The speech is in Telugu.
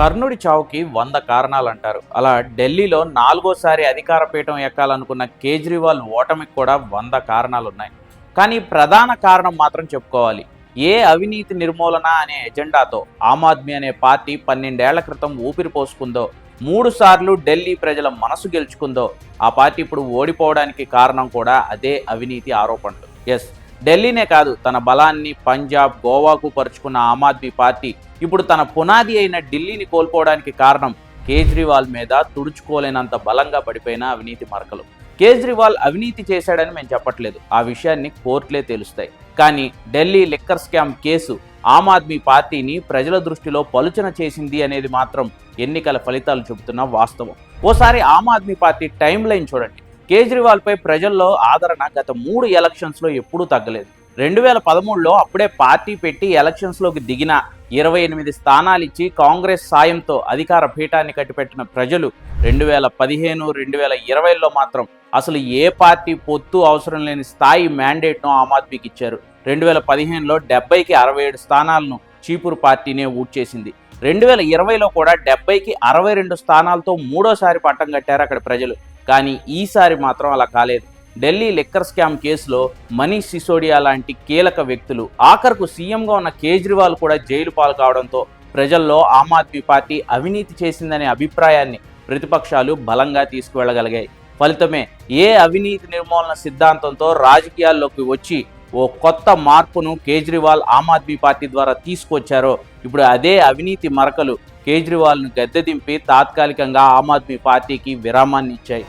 కర్ణుడి చావుకి వంద కారణాలు అంటారు అలా ఢిల్లీలో నాలుగోసారి అధికార పీఠం ఎక్కాలనుకున్న కేజ్రీవాల్ ఓటమికి కూడా వంద కారణాలు ఉన్నాయి కానీ ప్రధాన కారణం మాత్రం చెప్పుకోవాలి. ఏ అవినీతి నిర్మూలన అనే ఎజెండాతో ఆమ్ ఆద్మీ అనే పార్టీ పన్నెండేళ్ళ క్రితం ఊపిరి పోసుకుందో మూడు సార్లు ఢిల్లీ ప్రజల మనసు గెలుచుకుందో ఆ పార్టీ ఇప్పుడు ఓడిపోవడానికి కారణం కూడా అదే అవినీతి ఆరోపణలు. ఎస్. ఢిల్లీనే కాదు తన బలాన్ని పంజాబ్ గోవాకు పరుచుకున్న ఆమ్ ఆద్మీ పార్టీ ఇప్పుడు తన పునాది అయిన ఢిల్లీని కోల్పోవడానికి కారణం కేజ్రీవాల్ మీద తుడుచుకోలేనంత బలంగా పడిపోయిన అవినీతి మరకలు. కేజ్రీవాల్ అవినీతి చేశాడని మేము చెప్పట్లేదు. ఆ విషయాన్ని కోర్టులే తెలుస్తాయి. కానీ Delhi liquor scam case Aam Aadmi పార్టీని ప్రజల దృష్టిలో పలుచన చేసింది అనేది మాత్రం ఎన్నికల ఫలితాలు చెబుతున్న వాస్తవం. ఓసారి Aam Aadmi party timeline చూడండి. కేజ్రీవాల్ పై ప్రజల్లో ఆదరణ గత మూడు ఎలక్షన్స్లో ఎప్పుడూ తగ్గలేదు. రెండు వేల పదమూడులో అప్పుడే పార్టీ పెట్టి ఎలక్షన్స్లోకి దిగిన ఇరవై ఎనిమిది స్థానాలు ఇచ్చి కాంగ్రెస్ సాయంతో అధికార పీఠాన్ని కట్టిపెట్టిన ప్రజలు రెండు వేల పదిహేను రెండు వేల ఇరవైలో మాత్రం అసలు ఏ పార్టీ పొత్తు అవసరం లేని స్థాయి మ్యాండేట్ను ఆమ్ ఆద్మీకి ఇచ్చారు. రెండు వేల పదిహేనులో డెబ్బైకి అరవై ఏడు స్థానాలను చీపురు పార్టీనే ఊడ్చేసింది రెండు వేల ఇరవైలో కూడా డెబ్బైకి అరవై రెండు స్థానాలతో మూడోసారి పట్టం కట్టారు అక్కడ ప్రజలు. కానీ ఈసారి మాత్రం అలా కాలేదు. ఢిల్లీ లిక్కర్ స్కామ్ కేసులో మనీష్ సిసోడియా లాంటి కీలక వ్యక్తులు ఆఖరుకు సీఎంగా ఉన్న కేజ్రీవాల్ కూడా జైలు పాలు కావడంతో ప్రజల్లో ఆమ్ ఆద్మీ పార్టీ అవినీతి చేసిందనే అభిప్రాయాన్ని ప్రతిపక్షాలు బలంగా తీసుకువెళ్ళగలిగాయి. ఫలితమే ఏ అవినీతి నిర్మూలన సిద్ధాంతంతో రాజకీయాల్లోకి వచ్చి ఓ కొత్త మార్పును కేజ్రీవాల్ ఆమ్ ఆద్మీ పార్టీ ద్వారా తీసుకొచ్చారో ఇప్పుడు అదే అవినీతి మరకలు కేజ్రీవాల్ను గద్దె దింపి తాత్కాలికంగా ఆమ్ ఆద్మీ పార్టీకి విరామాన్ని ఇచ్చాయి